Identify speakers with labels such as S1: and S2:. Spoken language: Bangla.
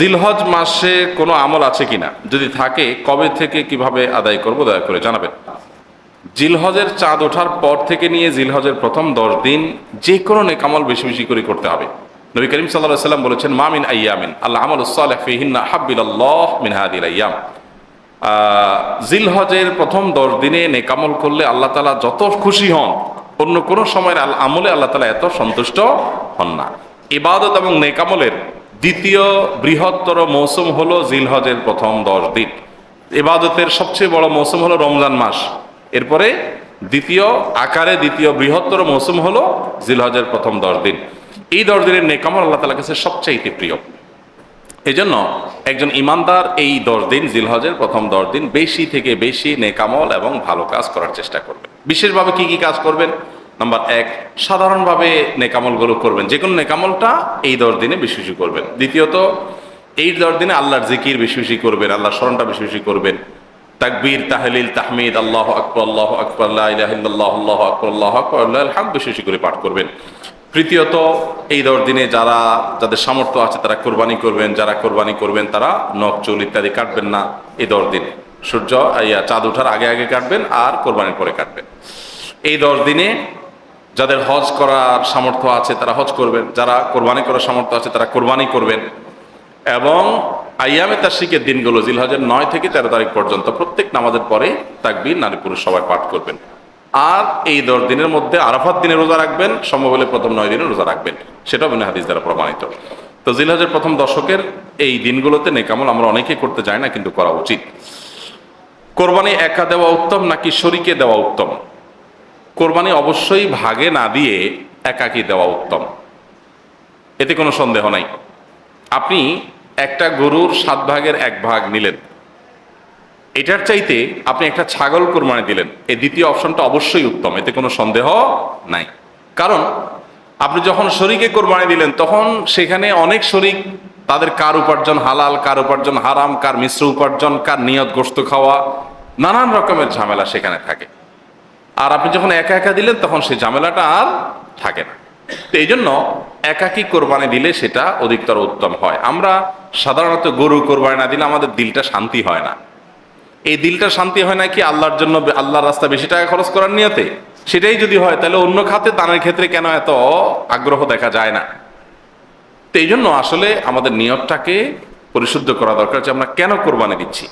S1: জিলহজ মাসে কোনো আমল আছে কিনা? যদি থাকে, কবে থেকে কীভাবে আদায় করব, দয়া করে জানাবেন। জিলহজের চাঁদ ওঠার পর থেকে নিয়ে জিলহজের প্রথম দশ দিন যে কোনো নেকামল বেশি বেশি করে করতে হবে। নবী করিম সাল্লাহ সাল্লাম বলেছেন মামিন আয়ামিন আল্লাহ আমল সালেহ ফিহিন্না হাব্বিল্লাহ মিন হাদিল আয়াম জিলহজের প্রথম দশ দিনে নেকামল করলে আল্লাহ তালা যত খুশি হন, অন্য কোনো সময়ের আমলে আল্লাহ তালা এত সন্তুষ্ট হন না। ইবাদত এবং নেকামলের দ্বিতীয় বৃহত্তর মৌসুম হলো জিলহজের প্রথম দশ দিন। এবাদতের সবচেয়ে বড় মৌসুম হলো রমজান মাস। এরপরে দ্বিতীয় আকারে দ্বিতীয় বৃহত্তর মৌসুম হলো জিলহজের প্রথম দশ দিন। এই দশ দিনের নেকামল আল্লাহ তালা কাছে সবচাইতে প্রিয়। এই জন্য একজন ইমানদার এই দশ দিন, জিলহজের প্রথম দশ দিন বেশি থেকে বেশি নেকামল এবং ভালো কাজ করার চেষ্টা করবেন। বিশেষভাবে কি কি কাজ করবেন? নাম্বার এক, সাধারণভাবে নেকামলগুলো করবেন। যে কোনো নেকামলটা এই দশ দিনে বেশি বেশি করবেন। দ্বিতীয়ত, এই দশ দিনে আল্লাহর জিকির বেশি বেশি করবেন, আল্লাহর স্মরণটা বেশি বেশি করবেন। তাকবীর, তাহলিল, তাহমিদ, আল্লাহ আকবর আল্লাহ আকবর আল্লাহ আল্লাহ আকবর আল্লাহ আকবর, আল্লাহ হাম বেশি বেশি করে পাঠ করবেন। তৃতীয়ত, এই দশ দিনে যারা, যাদের সামর্থ্য আছে তারা কোরবানি করবেন, যারা কোরবানি করবেন তারা নখ, চুল ইত্যাদি কাটবেন না এই দশ দিনে। সূর্য চাঁদ ওঠার আগে আগে কাটবেন আর কোরবানির পরে কাটবেন। এই দশ দিনে যাদের হজ করার সামর্থ্য আছে তারা হজ করবেন, যারা কোরবানি করার সামর্থ্য আছে তারা কোরবানি করবেন। এবং আইয়ামে তাশরিকের দিনগুলো, জিলহজের নয় থেকে তেরো তারিখ পর্যন্ত প্রত্যেক নামাজের পরে তাকবীর, নারী পুরুষ সবাই পাঠ করবেন। আর এই দশ দিনের মধ্যে আরাফাত দিনে রোজা রাখবেন, সম্ভব হলে প্রথম নয় দিনে রোজা রাখবেন। সেটাও বিনা হাদিস দ্বারা প্রমাণিত। তো জিলহজের প্রথম দশকের এই দিনগুলোতে নেকামল আমরা অনেকেই করতে যাই না, কিন্তু করা উচিত। কোরবানি একা দেওয়া উত্তম নাকি শরিকে দেওয়া উত্তম? কোরবানি অবশ্যই ভাগে না দিয়ে একাকি দেওয়া উত্তম। এতে কোনো সন্দেহ নাই। আপনি একটা গরুর সাত ভাগের এক ভাগ নিলেন। এটার চাইতে আপনি একটা ছাগল কোরবানি দিলেন। এই দ্বিতীয় অপশনটা অবশ্যই উত্তম, এতে কোনো সন্দেহ নাই। কারণ আপনি যখন শরীকে কোরবানি দিলেন, তখন সেখানে অনেক শরিক তাদের কার উপার্জন হালাল, কার উপার্জন হারাম, কার মিশ্র উপার্জন, কার নিয়ত গোস্ত খাওয়া, নানান রকমের ঝামেলা সেখানে থাকে। আর আপনি যখন একা একা দিলেন, তখন সেই ঝামেলাটা আর থাকে না। তো এই জন্য একাকি কোরবানি দিলে সেটা অধিকতর উত্তম হয়। আমরা সাধারণত গরু কোরবানি না দিলে আমাদের দিলটা শান্তি হয় না। এই দিলটা শান্তি হয় না কি আল্লাহর জন্য আল্লাহর রাস্তা বেশি টাকা খরচ করার নিয়তে? সেটাই যদি হয়, তাহলে অন্য খাতে দানের ক্ষেত্রে কেন এত আগ্রহ দেখা যায় না? তো এই জন্য আসলে আমাদের নিয়তটাকে পরিশুদ্ধ করা দরকার যে আমরা কেন কোরবানি দিচ্ছি।